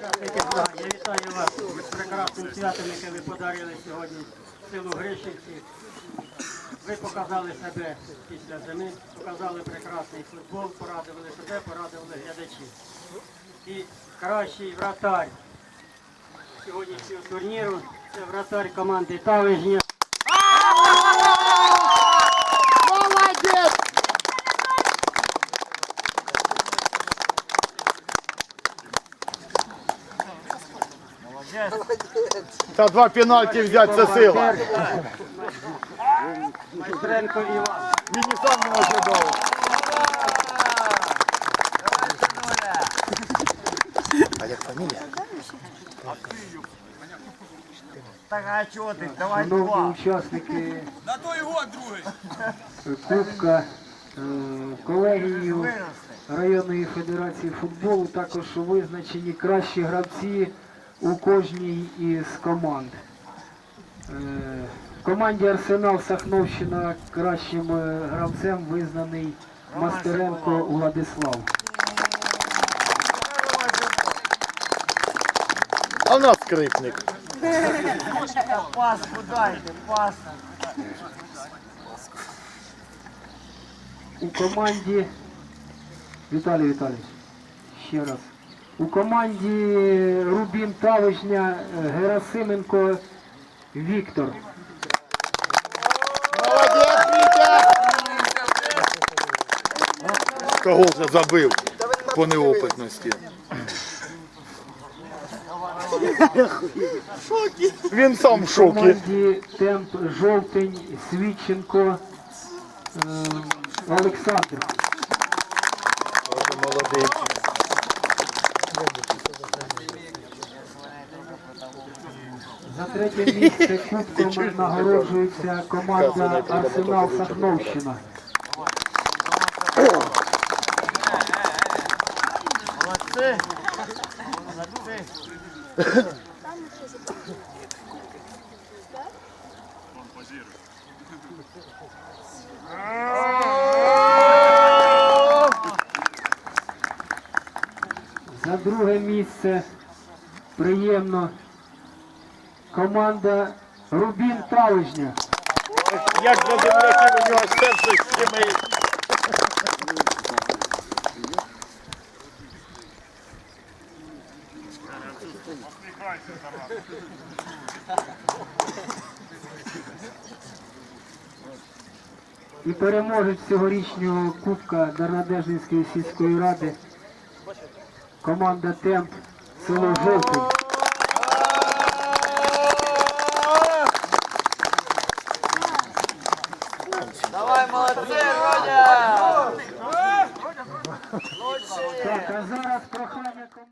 Я вітаю вас з прекрасним святом, яке ви подарили сьогодні селу Гришівці. Ви показали себе після зими, показали прекрасний футбол, порадували себе, порадували глядачів. І кращий вратар сьогоднішнього турніру це вратар команди Тавижня. Молодець! Та два пенальті взяти це сила. Майстренко Іван. Він і сам не ожидав. А як фамілія? Так а чого ти? Давай Шановні два. учасники На той год другий. Кубка е, Виросте. районної федерації футболу також визначені кращі гравці у кожній із команд. Е, В команді Арсенал Сахновщина кращим е, гравцем визнаний Мастеренко Владислав. А в нас скрипник. Паску дайте, паску. У команді Віталій Віталійович, ще раз. У команді Рубін Тавишня е, Герасименко Віктор. Молодець, Вітя! Кого вже забив по неопитності? Він сам в У шокі. команді Темп Жовтень Свідченко е, Олександр. Молодець. За третє місце кубком нагороджується команда Арсенал Сахновщина. Молодці. Молодці. За друге місце приємно команда Рубін Талижня. Як за земляків у нього серце щемить. І переможець цьогорічнього Кубка Дарнадежинської сільської ради команда Темп село Жовтень. Давай, молодці, Родя! Так, а зараз ком-